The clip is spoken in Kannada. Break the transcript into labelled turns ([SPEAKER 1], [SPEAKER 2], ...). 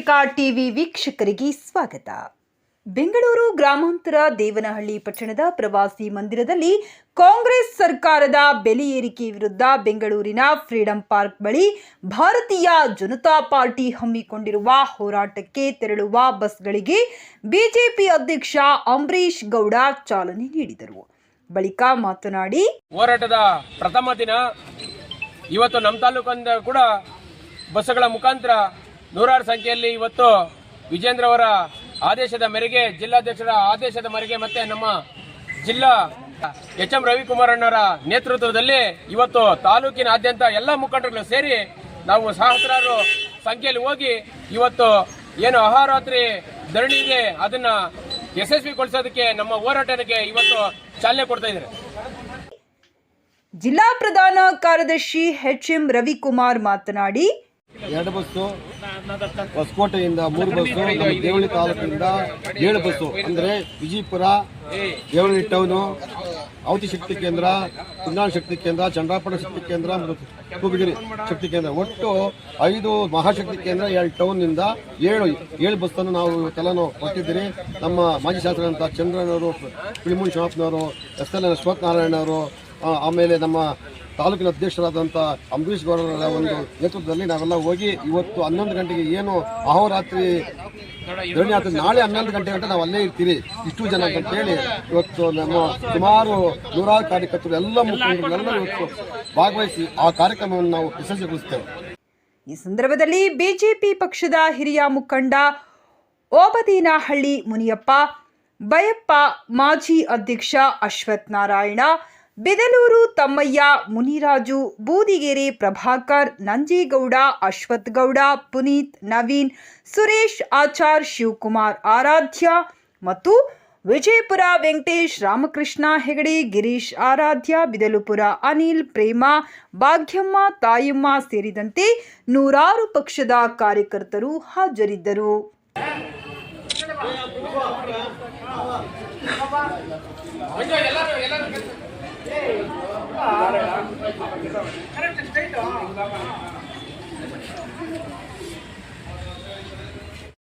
[SPEAKER 1] ಕರ್ನಾಟಕ ಟಿವಿ ವೀಕ್ಷಕರಿಗೆ ಸ್ವಾಗತ. ಬೆಂಗಳೂರು ಗ್ರಾಮಾಂತರ ದೇವನಹಳ್ಳಿ ಪಟ್ಟಣದ ಪ್ರವಾಸಿ ಮಂದಿರದಲ್ಲಿ ಕಾಂಗ್ರೆಸ್ ಸರ್ಕಾರದ ಬೆಲೆ ಏರಿಕೆ ವಿರುದ್ಧ ಬೆಂಗಳೂರಿನ ಫ್ರೀಡಂ ಪಾರ್ಕ್ ಬಳಿ ಭಾರತೀಯ ಜನತಾ ಪಾರ್ಟಿ ಹಮ್ಮಿಕೊಂಡಿರುವ ಹೋರಾಟಕ್ಕೆ ತೆರಳುವ ಬಸ್ಗಳಿಗೆ ಬಿಜೆಪಿ ಅಧ್ಯಕ್ಷ ಅಂಬರೀಶ್ ಗೌಡ ಚಾಲನೆ ನೀಡಿದರು. ಬಳಿಕ ಮಾತನಾಡಿ,
[SPEAKER 2] ಹೋರಾಟದ ಪ್ರಥಮ ದಿನ ಇವತ್ತು ನಮ್ಮ ತಾಲೂಕಂದ ಕೂಡ ಬಸ್ಗಳ ಮುಖಾಂತರ ನೂರಾರು ಸಂಖ್ಯೆಯಲ್ಲಿ ಇವತ್ತು ವಿಜೇಂದ್ರ ಅವರ ಆದೇಶದ ಮೇರೆಗೆ, ಜಿಲ್ಲಾಧ್ಯಕ್ಷರ ಆದೇಶದ ಮೇರೆಗೆ ಮತ್ತೆ ನಮ್ಮ ಜಿಲ್ಲಾ ಎಚ್ ಎಂ ರವಿಕುಮಾರ್ ಅಣ್ಣವರ ನೇತೃತ್ವದಲ್ಲಿ ಇವತ್ತು ತಾಲೂಕಿನಾದ್ಯಂತ ಎಲ್ಲ ಮುಖಂಡರುಗಳು ಸೇರಿ ನಾವು ಸಹಸ್ರಾರು ಸಂಖ್ಯೆಯಲ್ಲಿ ಹೋಗಿ ಇವತ್ತು ಏನು ಅಹಾರಾತ್ರಿ ಧರಣಿ ಇದೆ ಅದನ್ನ ಯಶಸ್ವಿಗೊಳಿಸೋದಕ್ಕೆ ನಮ್ಮ ಹೋರಾಟಕ್ಕೆ ಇವತ್ತು ಚಾಲನೆ ಕೊಡ್ತಾ ಇದ್ದಾರೆ.
[SPEAKER 1] ಜಿಲ್ಲಾ ಪ್ರಧಾನ ಕಾರ್ಯದರ್ಶಿ ಎಚ್ ಎಂ ರವಿಕುಮಾರ್ ಮಾತನಾಡಿ
[SPEAKER 3] ಎರಡು ಬಸ್ಸು ಹೊಸಕೋಟೆಯಿಂದ ಮೂರು ಬಸ್ಸು, ನಮ್ಮ ದೇವಳಿ ತಾಲೂಕಿನಿಂದ ಏಳು ಬಸ್ಸು. ಅಂದರೆ ವಿಜಯಪುರ ದೇವಳಿ ಟೌನು ಅವತಿ ಶಕ್ತಿ ಕೇಂದ್ರ, ಕುಂದಾಣ ಶಕ್ತಿ ಕೇಂದ್ರ, ಚಂದ್ರಾಪುರ ಶಕ್ತಿ ಕೇಂದ್ರ ಮತ್ತು ಶಕ್ತಿ ಕೇಂದ್ರ. ಒಟ್ಟು ಐದು ಮಹಾಶಕ್ತಿ ಕೇಂದ್ರ ಎರಡು ಟೌನ್ನಿಂದ ಏಳು ಏಳು ಬಸ್ಸನ್ನು ನಾವು ಕೆಲವು ಕೊಟ್ಟಿದ್ದೀರಿ ನಮ್ಮ ಮಾಜಿ ಶಾಸಕರಂತ ಚಂದ್ರನವರು ಪಿಳಿಮುನ್ ಶಾಪ್ನವರು ಎಸ್ ಎಲ್ ಅಶ್ವಥ್ ನಾರಾಯಣ ಅವರು ಆಮೇಲೆ ನಮ್ಮ ತಾಲೂಕಿನ ಅಧ್ಯಕ್ಷರಾದಂಥ ಅಂಬರೀಷ್ ಗೌಡರ ಒಂದು ನೇತೃತ್ವದಲ್ಲಿ ನಾವೆಲ್ಲ ಹೋಗಿ ಇವತ್ತು ಹನ್ನೊಂದು ಗಂಟೆಗೆ ಏನು ಅಹೋರಾತ್ರಿ ನಾಳೆ ಹನ್ನೊಂದು ಗಂಟೆ ಗಂಟೆ ನಾವು ಅಲ್ಲೇ ಇರ್ತೀವಿ ಇಷ್ಟು ಜನ ಅಂತ ಹೇಳಿ ಇವತ್ತು ನಮ್ಮ ಸುಮಾರು ನೂರಾರು ಕಾರ್ಯಕರ್ತರು, ಎಲ್ಲ ಮುಖಂಡರು ಎಲ್ಲ ಇವತ್ತು ಭಾಗವಹಿಸಿ ಆ ಕಾರ್ಯಕ್ರಮವನ್ನು ನಾವು ಯಶಸ್ವಿಗೊಳಿಸ್ತೇವೆ.
[SPEAKER 1] ಈ ಸಂದರ್ಭದಲ್ಲಿ ಬಿಜೆಪಿ ಪಕ್ಷದ ಹಿರಿಯ ಮುಖಂಡ ಓಬದೀನಹಳ್ಳಿ ಮುನಿಯಪ್ಪ, ಬಯಪ್ಪ ಮಾಜಿ ಅಧ್ಯಕ್ಷ ಅಶ್ವಥ್ ನಾರಾಯಣ ಬಿದಲೂರು ತಮ್ಮಯ್ಯ, ಮುನಿರಾಜು, ಬೂದಿಗೆರೆ ಪ್ರಭಾಕರ್, ನಂಜೇಗೌಡ ಅಶ್ವಥ್ ಗೌಡ ಪುನೀತ್, ನವೀನ್, ಸುರೇಶ್, ಆಚಾರ್, ಶಿವಕುಮಾರ್, ಆರಾಧ್ಯ ಮತ್ತು ವಿಜಯಪುರ, ವೆಂಕಟೇಶ್, ರಾಮಕೃಷ್ಣ, ಹೆಗಡೆ, ಗಿರೀಶ್, ಆರಾಧ್ಯ, ಬಿದಲುಪುರ, ಅನಿಲ್, ಪ್ರೇಮ, ಭಾಗ್ಯಮ್ಮ, ತಾಯಮ್ಮ ಸೇರಿದಂತೆ ನೂರಾರು ಪಕ್ಷದ ಕಾರ್ಯಕರ್ತರು ಹಾಜರಿದ್ದರು. なんで?